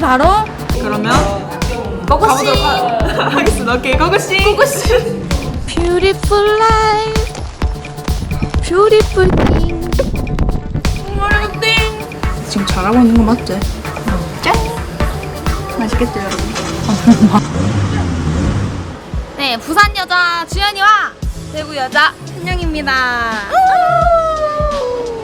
바로 그러면 가보도록 하- 하겠습니다. 오케이 고고씨. 고고씨 Beautiful life Beautiful thing 띵. 지금 잘하고 있는 거 맞지? 짠. 맛있겠죠 여러분? 네 부산 여자 주연이와 대구 여자 현영입니다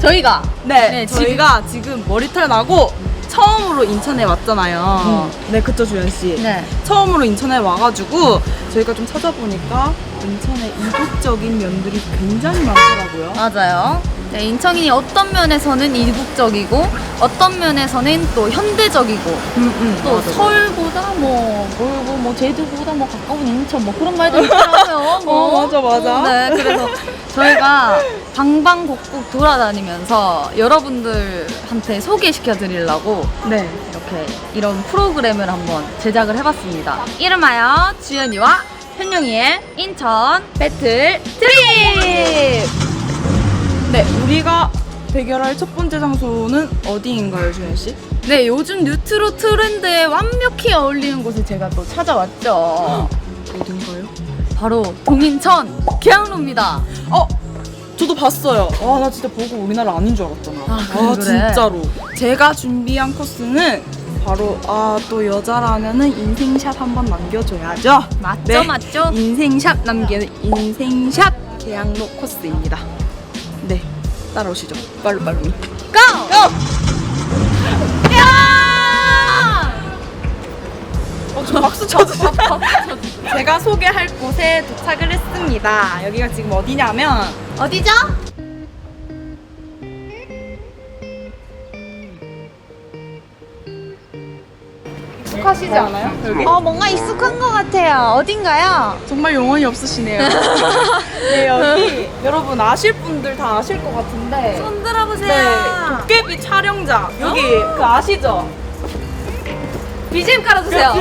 저희가 네, 네, 저희가 지금 머리털 나고 처음으로 인천에 왔잖아요. 네, 그쵸 주연 씨. 네 처음으로 인천에 와가지고 저희가 좀 찾아보니까 인천의 이국적인 면들이 굉장히 많더라고요. 맞아요. 네, 인천이 어떤 면에서는 이국적이고 어떤 면에서는 또 현대적이고 음, 음, 또 맞아. 서울보다 뭐 멀고 뭐 제주보다 뭐 가까운 인천 뭐 그런 말도 있더라고요. 뭐. 어, 맞아, 맞아. 네, 그래서 저희가 방방곡곡 돌아다니면서 여러분들한테 소개시켜 드리려고 네. 이렇게 이런 프로그램을 한번 제작을 해봤습니다. 이름하여 주연이와 현영이의 인천 배틀 트립! 네, 우리가 대결할 첫 번째 장소는 어디인가요, 주연 씨? 네, 요즘 뉴트로 트렌드에 완벽히 어울리는 곳에 제가 또 찾아왔죠. 어딘가요? 바로 동인천 계양로입니다. 어, 저도 봤어요. 와, 나 진짜 보고 우리나라 아닌 줄 알았잖아. 아, 그래, 그래. 진짜로. 제가 준비한 코스는 바로 아 또 여자라면은 인생샷 한번 남겨줘야죠. 맞죠, 네. 맞죠? 인생샷 남기는 인생샷 계양로 코스입니다. 네, 따라오시죠. 빨리 빨리. 고! 고! 야! 어, 저 박수 쳐주세요. 제가 소개할 곳에 도착을 했습니다. 여기가 지금 어디냐면 어디죠? 익숙하시지 않아요? 여기? 어, 뭔가 익숙한 것 같아요. 어딘가요? 정말 영혼이 없으시네요. 네, 여기 여러분 아실 분들 다 아실 것 같은데 손 들어보세요. 네, 도깨비 촬영장 여기 그 아시죠? BGM 깔아주세요.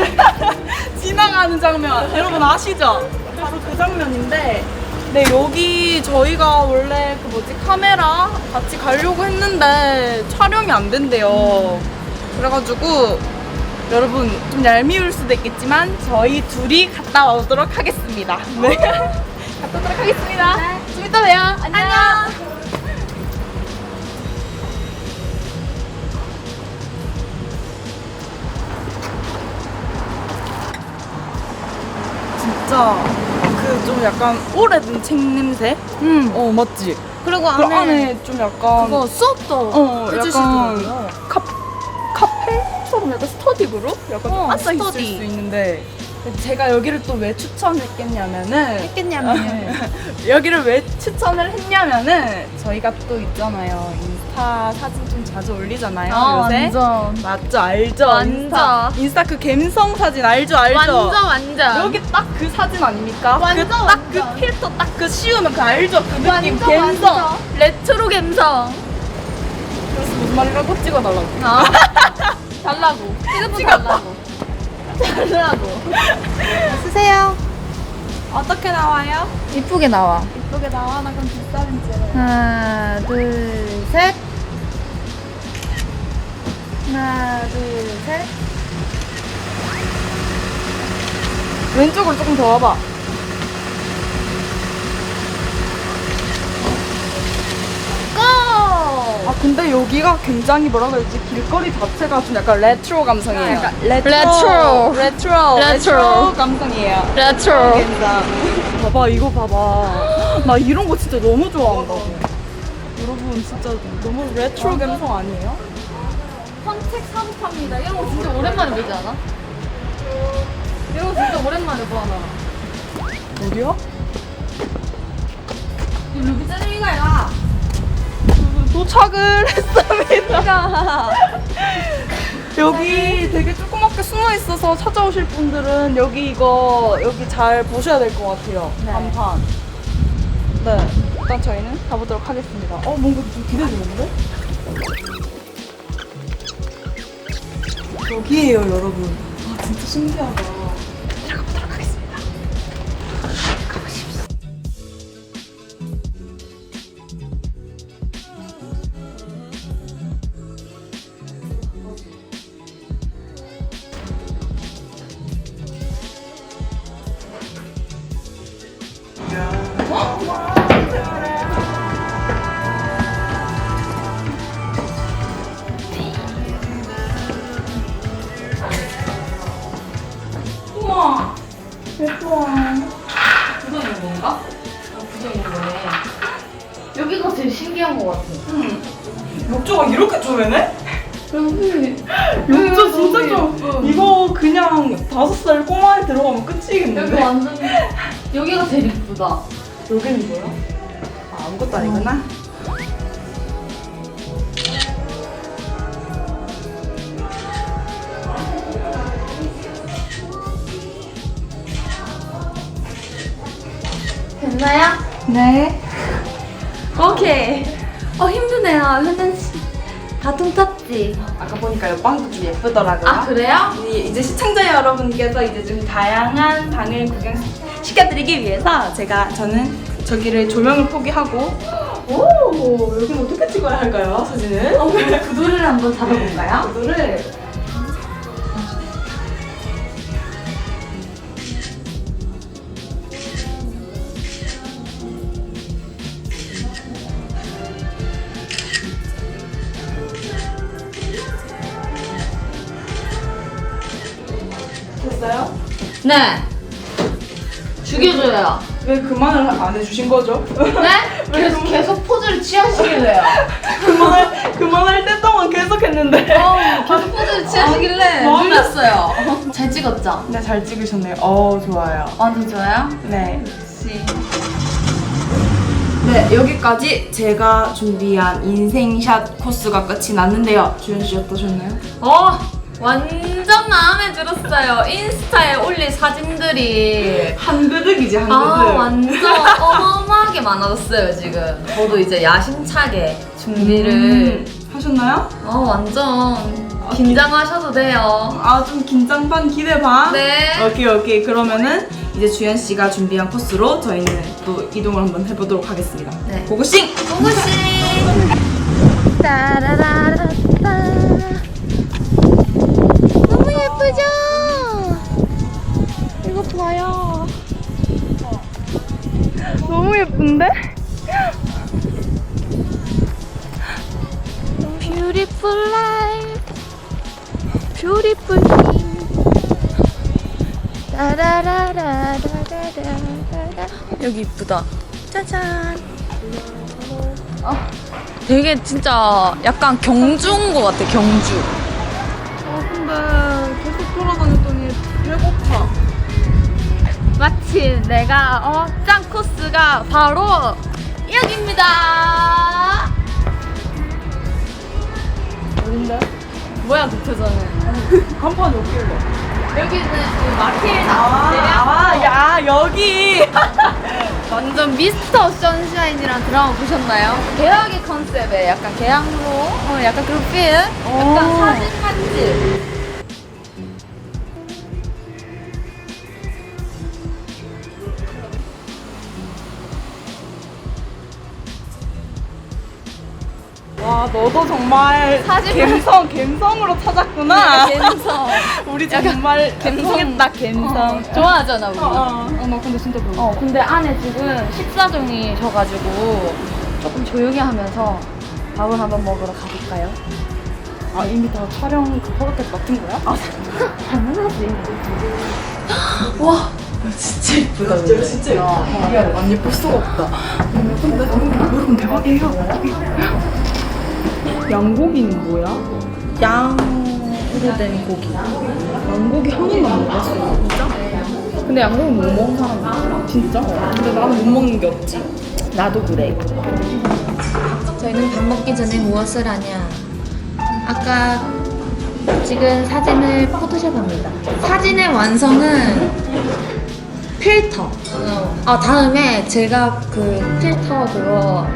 지나가는 장면 여러분 아시죠? 바로 그 장면인데 네 여기 저희가 원래 그 뭐지 카메라 같이 가려고 했는데 촬영이 안 된대요. 그래가지고 여러분 좀 얄미울 수도 있겠지만 저희 둘이 갔다 오도록 하겠습니다. 네. 갔다 오도록 하겠습니다. 좀 이따 봬요. 안녕. 진짜 그 좀 약간 오래된 책 냄새? 음. 어 맞지? 그리고 그 안에, 안에 좀 약간 그거 수업도 어 해주시더라고요. 약간 카, 처럼 약간 스터디 그룹? 약간 좀 어, 앉아 있을 스터디. 수 있는데 제가 여기를 또 왜 추천했겠냐면은 했겠냐면 여기를 왜 추천을 했냐면은 저희가 또 있잖아요 인스타 사진 좀 자주 올리잖아요 아, 요새 완전 맞죠 알죠 완전. 인스타, 인스타 그 갬성 사진 알죠 알죠 완전 완전 여기 딱 그 사진 아닙니까? 완전, 딱그 완전. 필터 딱 그 씌우면 그 알죠? 그 느낌 완전 갬성 완전. 레트로 감성 그래서 무슨 말이라고 찍어달라고 아. 달라고. 핸드폰 달라고. 달라고. 쓰세요. 어떻게 나와요? 이쁘게 나와. 이쁘게 나와? 나 그럼 뒷사진 찍어요. 하나 둘 셋. 하나 둘 셋. 왼쪽으로 조금 더 와봐 고! 아 근데 여기가 굉장히 뭐라 그러지 길거리 자체가 좀 약간 레트로 감성이에요 약간 레트로 레트로. 레트로 레트로. 감성이에요 레트로 굉장히 봐봐 이거 봐봐 나 이런 거 진짜 너무 좋아한다고 여러분 진짜 너무 레트로 감성 아니에요? 헌책 사부탑니다 이런 거 진짜 오랜만에 보지 않아? 이런 거 진짜 오랜만에 봐 나. 어디야? 이 루비 짤ring이가 야 도착을 했습니다 가 여기 되게 조그맣게 숨어 있어서 찾아오실 분들은 여기 이거 여기 잘 보셔야 될 것 같아요. 네. 간판. 네. 일단 저희는 가보도록 하겠습니다. 어 뭔가 좀 기대되는데? 여기에요 여러분. 아 진짜 신기하다. 정도면은? 여기. 진짜 진짜 너무 좀 예뻐. 이거 그냥 다섯 살 꼬마에 들어가면 여기 끝이겠는데? 완전 여기가 제일 이쁘다. 여기는 뭐야? 아, 아무것도 아니구나. 됐나요? 네. 오케이. 어 힘드네요, 현정 씨. 가통 탔지. 아까 보니까 이 빵도 좀 예쁘더라고요. 아 그래요? 이- 이제 시청자 여러분께서 이제 좀 다양한 방을 구경시켜드리기 위해서 제가 저는 저기를 조명을 포기하고 오 여기는 어떻게 찍어야 할까요 사진을? 어, 그럼 구도를 한번 잡아볼까요? 구도를 네. 죽여줘요. 왜 그만을 안 해주신 거죠? 네? 계속 계속 포즈를 취하시길래요. 그만할 그만할 때 동안 계속 했는데. 어, 계속 포즈를 취하시길래 아, 눌렸어요. 잘 찍었죠? 네, 잘 찍으셨네요. 어, 좋아요. 완전 좋아요? 네. 역시. 네, 여기까지 제가 준비한 인생샷 코스가 끝이 났는데요. 주현 씨 어떠셨나요? 어, 완전 마음에 들었어요. 인스타에 올릴 사진들이. 한그득이지, 한그득. 아, 완전 어마어마하게 많아졌어요, 지금. 저도 이제 야심차게 준비를. 음, 하셨나요? 어, 완전 긴장하셔도 돼요. 아, 좀 긴장 반, 기대 반? 네. 오케이, 오케이. 그러면은 이제 주현 씨가 준비한 코스로 저희는 또 이동을 한번 해보도록 하겠습니다. 네. 고고싱! 따라라라 봐요. 너무 예쁜데? Beautiful thing. 따라라라라라라라. 여기 이쁘다. 짜잔. 아, 되게 진짜 약간 경주인 것 같아, 경주. 마침 내가 어, 짠 코스가 바로 여기입니다. 어딘데? 뭐야 도표전은? 간판이 없길래. 여기는 그 마켓 아, 아, 야, 여기! 완전 미스터 선샤인이란 드라마 보셨나요? 개화기 컨셉의 약간 개항로, 어, 약간 그런 필. 약간 오. 사진 맛집. 와, 너도 정말 사진 갬성, 갬성으로 찾았구나. 갬성. 우리 정말 갬성했다, 갬성. 좋아하잖아 우리. 어, 어. 어, 나 근데 진짜 별로. 어, 근데 안에 지금 식사중이셔가지고 조금 조용히 하면서 밥을 한번 먹으러 가볼까요? 아, 이미 다 촬영 그 허가까지 맡은 거야? 아, 당연하지. 와, 진짜 예쁘다. 진짜, 진짜 예쁘다. 안 예쁠 수가 없다. 근데 여러분 대박이에요. 양고기는 뭐야? 양으로 된 고기. 양고기 한 번도 안 먹었어. 진짜? 근데 양고기 못 먹는 사람 있더라. 진짜? 근데 나는 못 먹는 게 없지. 나도 그래. 저희는 밥 먹기 전에 무엇을 하냐? 아까 찍은 사진을 포토샵합니다. 사진의 완성은 필터. 아 다음에 제가 그 필터 그거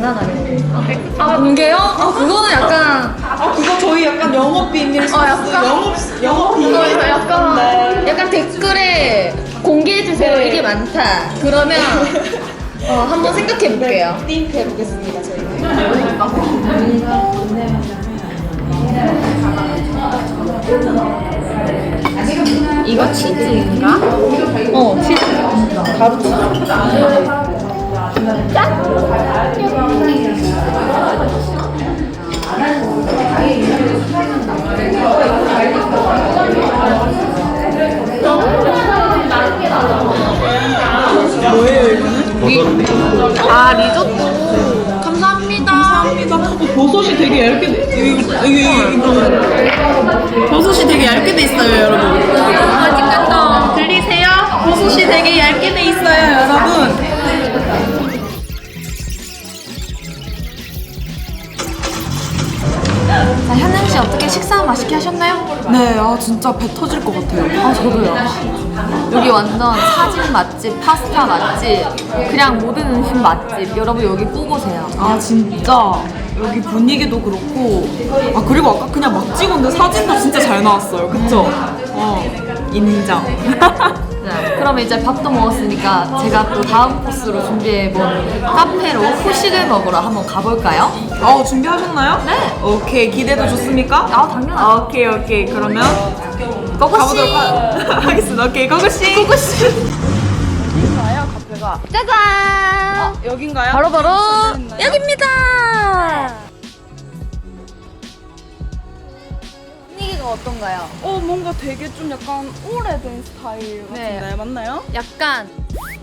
장난 아니에요. 아 공개요? 아 그거는 약간 아, 그거 저희 약간 영업 비밀 어, 약간- 영업, 영업 비밀. 어, 이거 약간 네. 약간 댓글에 공개해 주세요. 네. 이게 많다. 그러면 어, 한번 생각해 볼게요. 해 보겠습니다. 저희. 이거 치즈인가? 어, 치즈. 바로 치즈. 아 리조또. 감사합니다. 버섯이 되게 얇게 돼. 이거, 이거, 이거. 버섯이 되게 얇게 돼 있어요, 여러분. 맛있겠다. 들리세요? 버섯이 되게 얇게 돼 있어요, 여러분. 자, 현영 씨 어떻게 식사 맛있게 하셨나요? 네, 아 진짜 배 터질 것 같아요. 아, 저도요. 여기 완전 사진 맛집, 파스타 맛집, 그냥 모든 음식 맛집. 여러분 여기 꼭 오세요. 아 진짜 여기 분위기도 그렇고 아 그리고 아까 그냥 막 찍었는데 사진도 진짜 잘 나왔어요. 그쵸? 어 인정. 네, 그럼 이제 밥도 먹었으니까 제가 또 다음 코스로 준비해본 카페로 후식을 먹으러 한번 가볼까요? 어 준비하셨나요? 네. 오케이 기대도 좋습니까? 아, 당연하죠. 오케이 오케이 그러면 고고씨! 가보도록 하, 하겠습니다. 오케이 고고씨. 고고씨. 여긴가요 카페가? 짜잔! 여긴가요? 바로 바로 있나요? 여기입니다. 분위기가 어떤가요? 어 뭔가 되게 좀 약간 오래된 스타일 네. 같은데 맞나요? 약간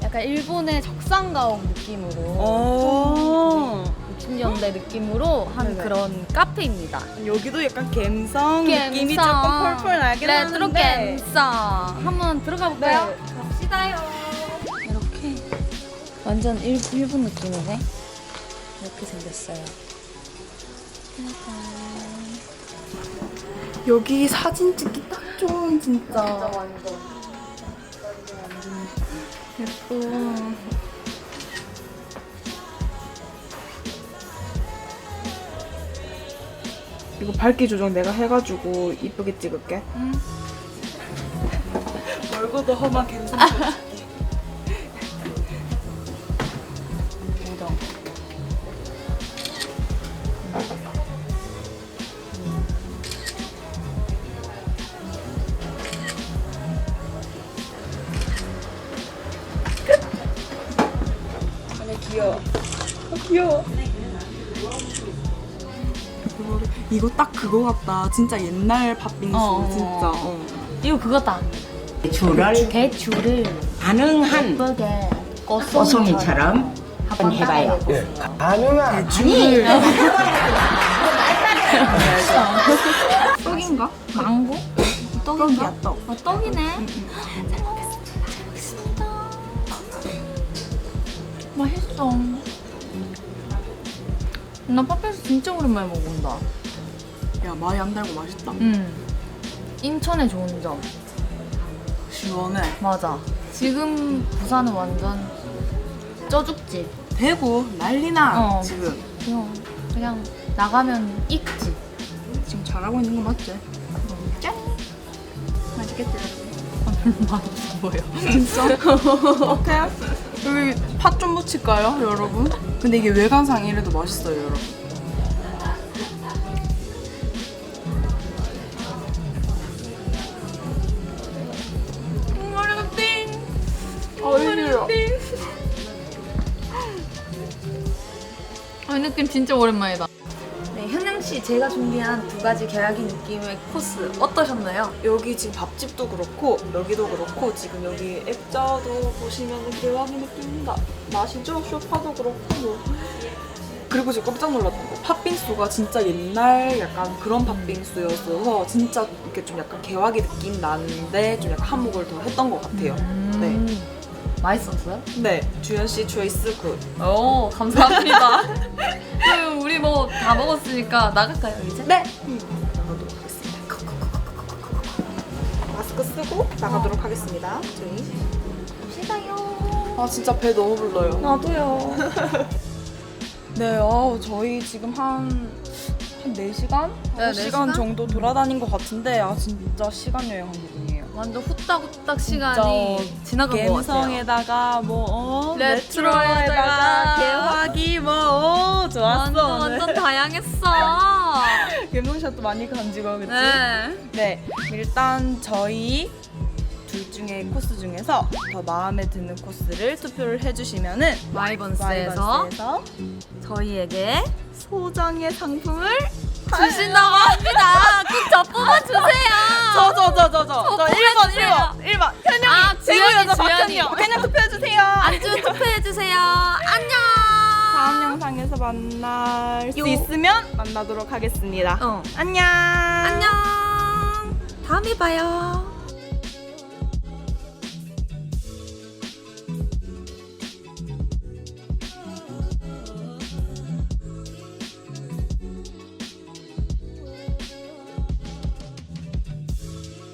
약간 일본의 적상가옥 느낌으로 어 60년대 느낌으로 한 네네. 그런 카페입니다. 여기도 약간 갬성 느낌이 조금 펄펄 나긴 레트로 하는데 갬성. 한번 들어가 볼까요? 네. 갑시다요. 이렇게 완전 일, 일본 느낌이네. 이렇게 생겼어요. 여기 사진 찍기 딱 좋은 진짜 완전. 예뻐 이거 밝기 조정 내가 해가지고 이쁘게 찍을게 응. 멀고도 험한 보 이거 딱 그거 같다 진짜 옛날 팥빙수 어. 진짜 어. 이거 그거다. 배추를 배추를 가능한 예쁘게 꼬송이처럼 한번 해봐요. 줄 떡인가? 망고? 떡이야 떡 아, 떡이네. 잘 먹겠습니다. 잘 먹겠습니다. 맛있어. 나 팥빙수 진짜 오랜만에 먹어본다. 야 많이 안 달고 맛있다 음. 인천의 좋은 점. 시원해 맞아. 지금 부산은 완전 쪄죽집. 대구 난리나 어. 지금 그냥, 그냥 나가면 익지. 지금 잘하고 있는 거 맞지? 짠! 맛있겠지 맛없어 보여. 진짜? 오케이 여기 팥 좀 묻힐까요 여러분? 근데 이게 외관상 이래도 맛있어요 여러분 머리가 띵 아, 이 느낌 진짜 오랜만이다. 네, 현영 씨 제가 준비한 두 가지 계약이 느낌의 코스 어떠셨나요? 여기 지금 밥집도 그렇고 여기도 그렇고 지금 여기 액자도 보시면 개화기 느낌 나, 나시죠? 쇼파도 그렇고 뭐. 그리고 지금 깜짝 놀랐던 거 팥빙수가 진짜 옛날 약간 그런 팥빙수여서 진짜 이렇게 좀 약간 개화기 느낌 나는데 좀 약간 한몫을 더 했던 것 같아요 네. 음, 맛있었어요? 네 주현 씨 초이스 굿 오, 감사합니다. 그럼 우리 뭐 다 먹었으니까 나갈까요, 이제? 네! 나가도록 하겠습니다 마스크 쓰고 나가도록 하겠습니다 저희 갑시다요. 아 진짜 배 너무 불러요 나도요. 네, 어, 저희 지금 한, 한 4시간? 네, 5시간 네 시간? 정도 돌아다닌 것 같은데, 아, 진짜 시간 여행 한 기분이에요. 완전 후딱후딱 시간이 지나간 것 같아요. 갬성에다가, 뭐, 어, 레트로에다가, 레트로에다가, 개화기, 뭐, 어, 좋았어. 완전 오늘. 완전 다양했어. 갬성샷도 많이 간지고, 그치? 네. 네, 일단 저희 둘 중에 코스 중에서 더 마음에 드는 코스를 투표를 해주시면은, 와이번스에서 와이번스에서 저희에게 소정의 상품을 주신다고 합니다. 꼭 저 뽑아주세요. 저저저저 이, 여자 주연이. 그냥 투표해주세요 안주 투표해주세요. 안녕. 다음 영상에서 만날 수 요. 있으면 만나도록 하겠습니다. 어. 안녕. 안녕. 다음에 봐요.